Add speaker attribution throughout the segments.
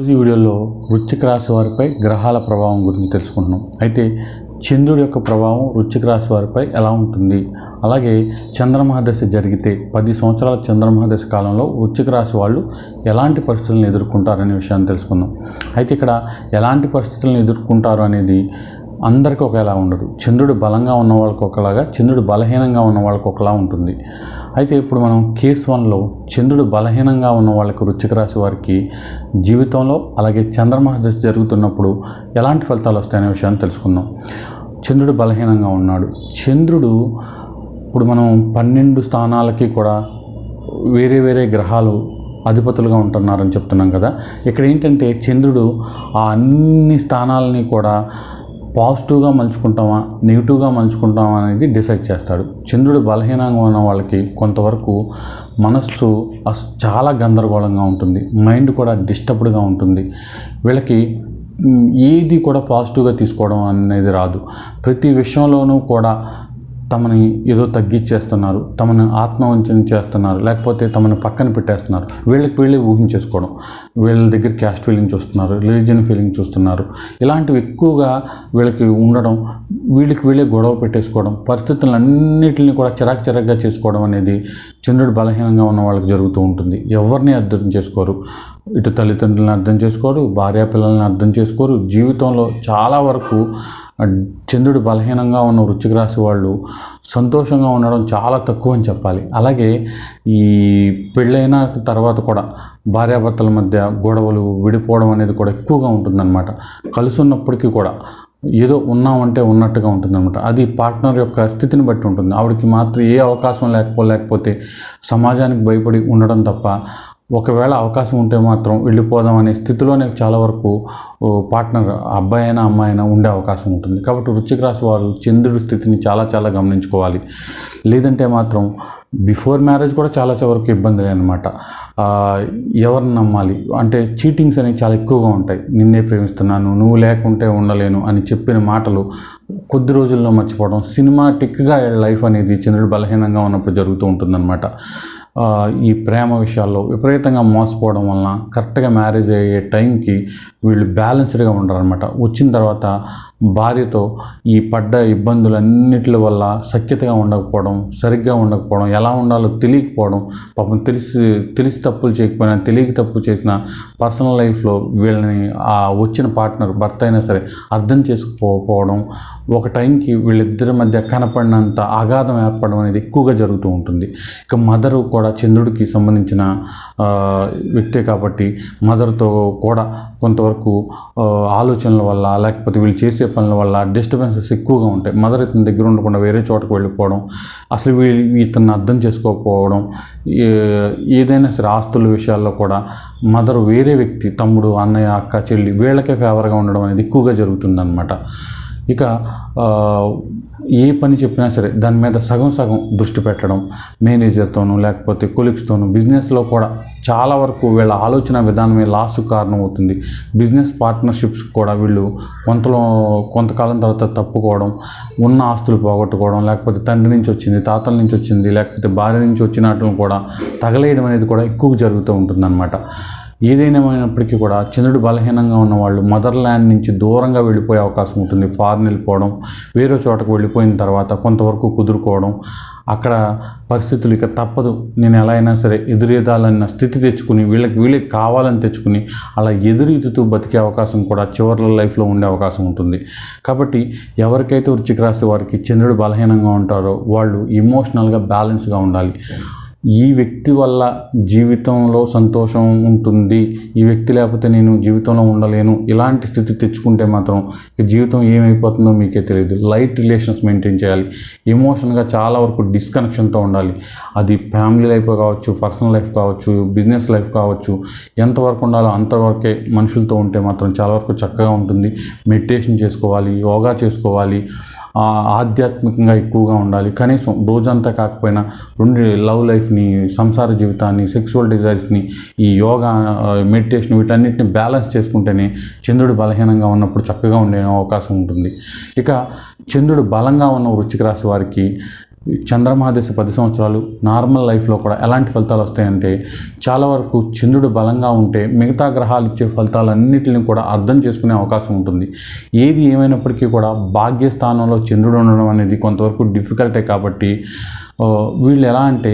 Speaker 1: ఈ వీడియోలో వృశ్చిక రాశి వారిపై గ్రహాల ప్రభావం గురించి తెలుసుకుంటున్నాం. అయితే చంద్రుడి యొక్క ప్రభావం వృశ్చిక రాశి వారిపై ఎలా ఉంటుంది? అలాగే చంద్రమహాదశ జరిగితే పది సంవత్సరాల చంద్రమహాదశ కాలంలో వృశ్చిక రాశి వాళ్ళు ఎలాంటి పరిస్థితులను ఎదుర్కొంటారనే విషయాన్ని తెలుసుకుందాం. అయితే ఇక్కడ ఎలాంటి పరిస్థితులను ఎదుర్కొంటారు అనేది అందరికీ ఒకలా ఉండదు. చంద్రుడు బలంగా ఉన్న వాళ్ళకి ఒకలాగా చంద్రుడు బలహీనంగా ఉన్న వాళ్ళకి ఒకలా ఉంటుంది. అయితే ఇప్పుడు మనం కేస్ వన్లో చంద్రుడు బలహీనంగా ఉన్న వాళ్ళకి వృచ్చిక రాశి వారికి జీవితంలో అలాగే చంద్రమహాదశ జరుగుతున్నప్పుడు ఎలాంటి ఫలితాలు వస్తాయనే విషయాన్ని తెలుసుకుందాం. చంద్రుడు బలహీనంగా ఉన్నాడు. చంద్రుడు ఇప్పుడు మనం పన్నెండు స్థానాలకి కూడా వేరే వేరే గ్రహాలు అధిపతులుగా ఉంటున్నారని చెప్తున్నాం కదా. ఇక్కడ ఏంటంటే చంద్రుడు ఆ అన్ని స్థానాలని కూడా పాజిటివ్గా మలుచుకుంటామా నెగిటివ్గా మలుచుకుంటామా అనేది డిసైడ్ చేస్తాడు. చంద్రుడు బలహీనంగా ఉన్న వాళ్ళకి కొంతవరకు మనస్సు అస్- చాలా గందరగోళంగా ఉంటుంది. మైండ్ కూడా డిస్టర్బ్డ్గా ఉంటుంది. వీళ్ళకి ఏది కూడా పాజిటివ్గా తీసుకోవడం అనేది రాదు. ప్రతి విషయంలోనూ కూడా తమని ఏదో తగ్గించేస్తున్నారు తమని ఆత్మవంచన చేస్తున్నారు లేకపోతే తమని పక్కన పెట్టేస్తున్నారు. వీళ్ళకి వీళ్ళే ఊహించేసుకోవడం. వీళ్ళ దగ్గర క్యాస్ట్ ఫీలింగ్ చూస్తున్నారు రిలీజియన్ ఫీలింగ్ చూస్తున్నారు. ఇలాంటివి ఎక్కువగా వీళ్ళకి ఉండడం వీళ్ళకి వీళ్ళే గొడవ పెట్టేసుకోవడం పరిస్థితులన్నిటిని కూడా చిరాకు చిరాకుగా చేసుకోవడం అనేది చంద్రుడు బలహీనంగా ఉన్న వాళ్ళకి జరుగుతూ ఉంటుంది. ఎవరిని అర్థం చేసుకోరు? ఇటు తల్లిదండ్రులను అర్థం చేసుకోరు భార్యా పిల్లల్ని అర్థం చేసుకోరు. జీవితంలో చాలా వరకు చంద్రుడు బలహీనంగా ఉన్న వృశ్చిక రాశి వాళ్ళు సంతోషంగా ఉండడం చాలా తక్కువ అని చెప్పాలి. అలాగే ఈ పెళ్ళైన తర్వాత కూడా భార్యాభర్తల మధ్య గొడవలు విడిపోవడం అనేది కూడా ఎక్కువగా ఉంటుందన్నమాట. కలిసి ఉన్నప్పటికీ కూడా ఏదో ఉన్నామంటే ఉన్నట్టుగా ఉంటుందన్నమాట. అది పార్ట్నర్ యొక్క స్థితిని బట్టి ఉంటుంది. ఆవిడకి మాత్రం ఏ అవకాశం లేకపో లేకపోతే సమాజానికి భయపడి ఉండడం తప్ప ఒకవేళ అవకాశం ఉంటే మాత్రం వెళ్ళిపోదాం అనే స్థితిలోనే చాలా వరకు పార్ట్నర్ అబ్బాయి అయినా అమ్మాయి అయినా ఉండే అవకాశం ఉంటుంది. కాబట్టి వృశ్చిక రాశి వారు చంద్రుడి స్థితిని చాలా చాలా గమనించుకోవాలి. లేదంటే మాత్రం బిఫోర్ మ్యారేజ్ కూడా చాలా చాలా వరకు ఇబ్బందులే అనమాట ఎవరిని నమ్మాలి? అంటే చీటింగ్స్ అనేవి చాలా ఎక్కువగా ఉంటాయి. నిన్నే ప్రేమిస్తున్నాను నువ్వు లేకుంటే ఉండలేను అని చెప్పిన మాటలు కొద్ది రోజుల్లో మర్చిపోవడం సినిమాటిక్గా లైఫ్ అనేది చంద్రుడు బలహీనంగా ఉన్నప్పుడు జరుగుతూ ఉంటుందన్నమాట. ఈ ప్రేమ విషయాల్లో విపరీతంగా మోసపోవడం వలన కరెక్ట్గా మ్యారేజ్ అయ్యే టైంకి వీళ్ళు బ్యాలెన్స్డ్గా ఉండరనమాట వచ్చిన తర్వాత భార్యతో ఈ పడ్డ ఇబ్బందులన్నిటి వల్ల సఖ్యతగా ఉండకపోవడం సరిగ్గా ఉండకపోవడం ఎలా ఉండాలో తెలియకపోవడం పాపం తెలిసి తెలిసి తప్పులు చేయకపోయినా తెలియక తప్పు చేసిన పర్సనల్ లైఫ్లో వీళ్ళని ఆ వచ్చిన పార్ట్నర్ భర్త అయినా సరే అర్థం చేసుకోకపోవడం ఒక టైంకి వీళ్ళిద్దరి మధ్య కనపడినంత ఆఘాతం ఏర్పడడం అనేది ఎక్కువగా జరుగుతూ ఉంటుంది. ఇక మదరు కూడా చంద్రుడికి సంబంధించిన వ్యక్తే కాబట్టి మదర్తో కూడా కొంతవరకు ఆలోచనల వల్ల లేకపోతే వీళ్ళు చేసే పనుల వల్ల డిస్టర్బెన్సెస్ ఎక్కువగా ఉంటాయి. మదర్ ఇతని దగ్గర ఉండకుండా వేరే చోటకు వెళ్ళిపోవడం అసలు వీళ్ళు ఇతన్ని అర్థం చేసుకోకపోవడం ఏదైనా సరే ఆస్తుల విషయాల్లో కూడా మదర్ వేరే వ్యక్తి తమ్ముడు అన్నయ్య అక్క చెల్లి వీళ్ళకే ఫేవర్గా ఉండడం అనేది ఎక్కువగా జరుగుతుందన్నమాట. ఇక ఏ పని చెప్పినా సరే దాని మీద సగం సగం దృష్టి పెట్టడం మేనేజర్తోనూ లేకపోతే కొలీగ్స్తోనూ బిజినెస్లో కూడా చాలా వరకు వీళ్ళ ఆలోచన విధానమే లాస్ కారణం అవుతుంది బిజినెస్ పార్ట్నర్షిప్స్ కూడా వీళ్ళు కొంతలో కొంతకాలం తర్వాత తప్పుకోవడం ఉన్న ఆస్తులు పోగొట్టుకోవడం లేకపోతే తండ్రి నుంచి వచ్చింది తాతల నుంచి వచ్చింది లేకపోతే భార్య నుంచి వచ్చినట్లు కూడా తగలేయడం అనేది కూడా ఎక్కువ జరుగుతూ ఉంటుందన్నమాట. ఏదైనామైనప్పటికీ కూడా చంద్రుడు బలహీనంగా ఉన్న వాళ్ళు మదర్ ల్యాండ్ నుంచి దూరంగా వెళ్ళిపోయే అవకాశం ఉంటుంది. ఫారెన్ వెళ్ళిపోవడం వేరే చోటకు వెళ్ళిపోయిన తర్వాత కొంతవరకు కుదురుకోవడం అక్కడ పరిస్థితులు ఇక తప్పదు. నేను ఎలా అయినా సరే ఎదురేదాలన్న స్థితి తెచ్చుకుని వీళ్ళకి వీళ్ళకి కావాలని తెచ్చుకుని అలా ఎదురీదుతూ బతికే అవకాశం కూడా చివరి లైఫ్లో ఉండే అవకాశం ఉంటుంది. కాబట్టి ఎవరికైతే వృచ్చికి రాశి వారికి చంద్రుడు బలహీనంగా ఉంటారో వాళ్ళు ఇమోషనల్గా బ్యాలెన్స్గా ఉండాలి. ఈ వ్యక్తి వల్ల జీవితంలో సంతోషం ఉంటుంది ఈ వ్యక్తి లేకపోతే నేను జీవితంలో ఉండలేను ఇలాంటి స్థితి తెచ్చుకుంటే మాత్రం జీవితం ఏమైపోతుందో మీకే తెలియదు. లైట్ రిలేషన్స్ మెయింటైన్ చేయాలి. ఎమోషన్గా చాలా వరకు డిస్కనెక్షన్తో ఉండాలి. అది ఫ్యామిలీ లైఫ్ కావచ్చు పర్సనల్ లైఫ్ కావచ్చు బిజినెస్ లైఫ్ కావచ్చు ఎంతవరకు ఉండాలో అంతవరకే మనుషులతో ఉంటే మాత్రం చాలా వరకు చక్కగా ఉంటుంది. మెడిటేషన్ చేసుకోవాలి యోగా చేసుకోవాలి. ఆధ్యాత్మికంగా ఎక్కువగా ఉండాలి. కనీసం రోజంతా కాకపోయినా రెండు లవ్ లైఫ్ని సంసార జీవితాన్ని సెక్సువల్ డిజైర్స్ని ఈ యోగా మెడిటేషన్ వీటన్నిటిని బ్యాలెన్స్ చేసుకుంటేనే చంద్రుడు బలహీనంగా ఉన్నప్పుడు చక్కగా ఉండే అవకాశం ఉంటుంది. ఇక చంద్రుడు బలంగా ఉన్న వృచ్చిక రాశి వారికి చంద్రమహాదశ పది సంవత్సరాలు నార్మల్ లైఫ్లో కూడా ఎలాంటి ఫలితాలు వస్తాయంటే చాలా వరకు చంద్రుడు బలంగా ఉంటే మిగతా గ్రహాలు ఇచ్చే ఫలితాలన్నింటిని కూడా అర్థం చేసుకునే అవకాశం ఉంటుంది. ఏది ఏమైనప్పటికీ కూడా భాగ్యస్థానంలో చంద్రుడు ఉండడం అనేది కొంతవరకు డిఫికల్టే కాబట్టి వీళ్ళు ఎలా అంటే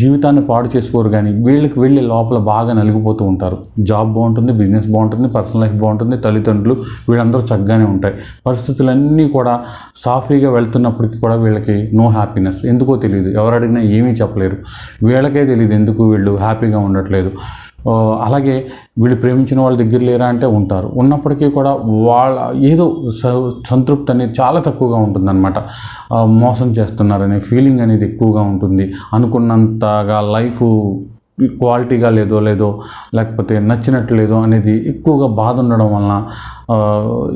Speaker 1: జీవితాన్ని పాడు చేసుకోరు కానీ వీళ్ళకి వెళ్ళి లోపల బాగా నలిగిపోతూ ఉంటారు. జాబ్ బాగుంటుంది బిజినెస్ బాగుంటుంది పర్సనల్ లైఫ్ బాగుంటుంది తల్లిదండ్రులు వీళ్ళందరూ చక్కగానే ఉంటాయి. పరిస్థితులన్నీ కూడా సాఫీగా వెళ్తున్నప్పటికీ కూడా వీళ్ళకి నో హ్యాపీనెస్ ఎందుకో తెలియదు ఎవరు అడిగినా ఏమీ చెప్పలేరు. వీళ్ళకే తెలియదు ఎందుకు వీళ్ళు హ్యాపీగా ఉండట్లేదు. అలాగే వీళ్ళు ప్రేమించిన వాళ్ళ దగ్గర లేరా అంటే ఉంటారు. ఉన్నప్పటికీ కూడా వాళ్ళ ఏదో స- సంతృప్తి అనేది చాలా తక్కువగా ఉంటుందన్నమాట. మోసం చేస్తున్నారనే ఫీలింగ్ అనేది ఎక్కువగా ఉంటుంది. అనుకున్నంతగా లైఫ్ క్వాలిటీగా లేదో లేదో లేకపోతే నచ్చినట్లు లేదో అనేది ఎక్కువగా బాధ ఉండడం వలన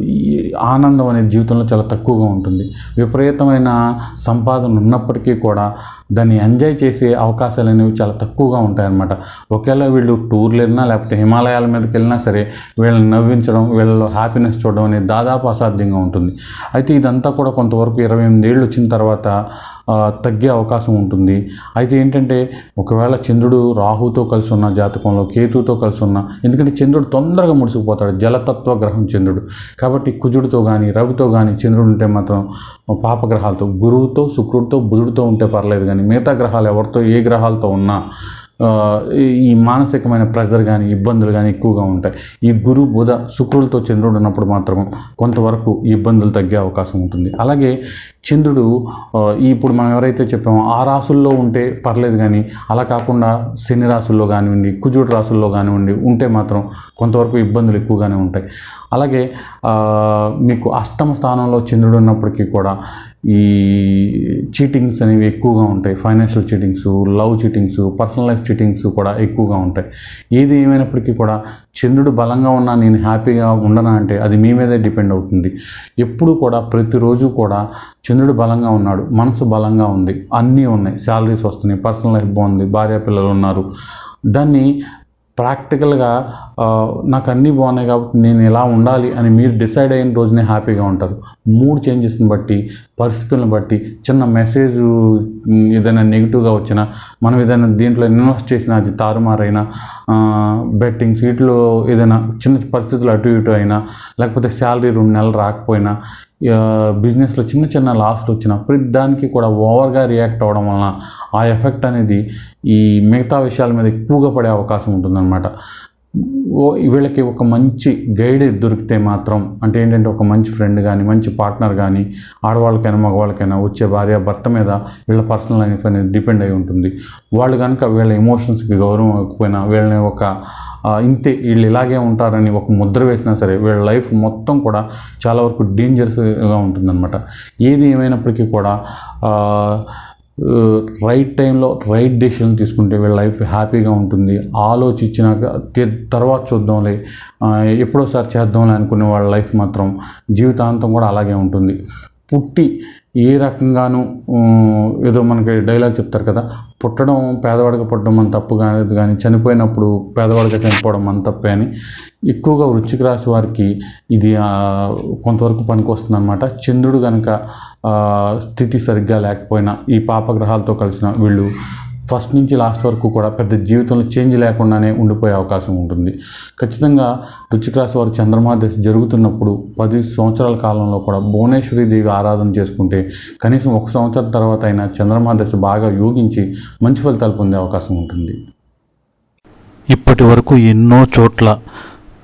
Speaker 1: ఈ ఆనందం అనేది జీవితంలో చాలా తక్కువగా ఉంటుంది. విపరీతమైన సంపాదన ఉన్నప్పటికీ కూడా దాన్ని ఎంజాయ్ చేసే అవకాశాలు అనేవి చాలా తక్కువగా ఉంటాయన్నమాట. ఒకవేళ వీళ్ళు టూర్లు వెళ్ళినా లేకపోతే హిమాలయాల మీదకి వెళ్ళినా సరే వీళ్ళని నవ్వించడం వీళ్ళలో హ్యాపీనెస్ చూడడం అనేది దాదాపు అసాధ్యంగా ఉంటుంది. అయితే ఇదంతా కూడా కొంతవరకు ఇరవై ఎనిమిది ఏళ్ళు వచ్చిన తర్వాత తగ్గే అవకాశం ఉంటుంది. అయితే ఏంటంటే ఒకవేళ చంద్రుడు రాహుతో కలిసి ఉన్న జాతకంలో కేతుతో కలిసి ఉన్న ఎందుకంటే చంద్రుడు తొందరగా ముడిసిపోతాడు జలతత్వ గ్రహం చంద్రుడు. కాబట్టి కుజుడితో కానీ రవితో కానీ చంద్రుడు ఉంటే మాత్రం పాపగ్రహాలతో గురువుతో శుక్రుడితో బుధుడితో ఉంటే పర్లేదు కానీ మిగతా గ్రహాలు ఎవరితో ఏ గ్రహాలతో ఉన్నా ఈ- ఈ మానసికమైన ప్రెజర్ కానీ ఇబ్బందులు కానీ ఎక్కువగా ఉంటాయి. ఈ గురు బుధ శుక్రులతో చంద్రుడు ఉన్నప్పుడు మాత్రం కొంతవరకు ఇబ్బందులు తగ్గే అవకాశం ఉంటుంది. అలాగే చంద్రుడు ఇప్పుడు మనం ఎవరైతే చెప్పామో ఆ రాసుల్లో ఉంటే పర్లేదు కానీ అలా కాకుండా శని రాసుల్లో కానివ్వండి కుజుడు రాసుల్లో కానివ్వండి ఉంటే మాత్రం కొంతవరకు ఇబ్బందులు ఎక్కువగానే ఉంటాయి. అలాగే మీకు అష్టమ స్థానంలో చంద్రుడు ఉన్నప్పటికీ కూడా ఈ చీటింగ్స్ అనేవి ఎక్కువగా ఉంటాయి. Financial cheatings love cheatings personal life cheatings కూడా ఎక్కువగా ఉంటాయి. ఏది ఏమైనప్పటికీ కూడా చంద్రుడు బలంగా ఉన్నా నేను హ్యాపీగా ఉండనా అంటే అది మీ మీదే డిపెండ్ అవుతుంది. ఎప్పుడు కూడా ప్రతిరోజు కూడా చంద్రుడు బలంగా ఉన్నాడు. మనసు బలంగా ఉంది. అన్నీ ఉన్నాయి. శాలరీస్ వస్తున్నాయి. పర్సనల్ లైఫ్ బాగుంది. భార్య పిల్లలు ఉన్నారు. దాన్ని ప్రాక్టికల్గా నాకు అన్నీ బాగున్నాయి కాబట్టి నేను ఎలా ఉండాలి అని మీరు డిసైడ్ అయిన రోజునే హ్యాపీగా ఉంటారు. మూడ్ చేంజెస్ని బట్టి పరిస్థితులను బట్టి చిన్న మెసేజ్ ఏదైనా నెగిటివ్గా వచ్చినా మనం ఏదైనా దీంట్లో ఇన్వెస్ట్ చేసినా అది తారుమారైనా బెట్టింగ్స్ వీటిలో ఏదైనా చిన్న పరిస్థితులు అటు ఇటు అయినా లేకపోతే శాలరీ రెండు నెలలు రాకపోయినా బిజినెస్లో చిన్న చిన్న లాస్లు వచ్చిన ప్రతి దానికి కూడా ఓవర్గా రియాక్ట్ అవ్వడం వలన ఆ ఎఫెక్ట్ అనేది ఈ మిగతా విషయాల మీద ఎక్కువగా పడే అవకాశం ఉంటుందన్నమాట. వీళ్ళకి ఒక మంచి గైడ్ దొరికితే మాత్రం అంటే ఏంటంటే ఒక మంచి ఫ్రెండ్ కానీ మంచి పార్ట్నర్ కానీ ఆడవాళ్ళకైనా మగవాళ్ళకైనా వచ్చే భార్య భర్త మీద వీళ్ళ పర్సనల్ లైఫ్ అనేది డిపెండ్ అయి ఉంటుంది. వాళ్ళు కనుక వీళ్ళ ఎమోషన్స్కి గౌరవం ఇవ్వకపోయినా వీళ్ళని ఒక ఇంతే వీళ్ళు ఇలాగే ఉంటారని ఒక ముద్ర వేసినా సరే వీళ్ళ లైఫ్ మొత్తం కూడా చాలా వరకు డేంజరస్గా ఉంటుందన్నమాట. ఏది ఏమైనప్పటికీ కూడా రైట్ టైంలో రైట్ డెసిషన్ తీసుకుంటే వీళ్ళ లైఫ్ హ్యాపీగా ఉంటుంది. ఆలోచించినాక తర్వాత చూద్దాంలే ఎప్పుడోసారి చేద్దాంలే అనుకునే వాళ్ళ లైఫ్ మాత్రం జీవితాంతం కూడా అలాగే ఉంటుంది. పుట్టి ఏ రకంగానూ ఏదో మనకి డైలాగ్ చెప్తారు కదా పుట్టడం పేదవాడిగా పుట్టడం మన తప్పు కాదు కానీ చనిపోయినప్పుడు పేదవాడిగా చనిపోవడం మన తప్పే అని ఎక్కువగా వృచ్చిక రాశి వారికి ఇది కొంతవరకు పనికొస్తుంది అనమాట చంద్రుడు కనుక స్థితి సరిగ్గా లేకపోయినా ఈ పాపగ్రహాలతో కలిసిన వీళ్ళు ఫస్ట్ నుంచి లాస్ట్ వరకు కూడా పెద్ద జీవితంలో చేంజ్ లేకుండానే ఉండిపోయే అవకాశం ఉంటుంది. ఖచ్చితంగా వృశ్చిక రాశి వారు చంద్రమా దశ జరుగుతున్నప్పుడు పది సంవత్సరాల కాలంలో కూడా భువనేశ్వరి దేవి ఆరాధన చేసుకుంటే కనీసం ఒక సంవత్సరం తర్వాత అయినా చంద్రమా దశ బాగా యోగించి మంచి ఫలితాలు పొందే అవకాశం ఉంటుంది.
Speaker 2: ఇప్పటి వరకు ఎన్నో చోట్ల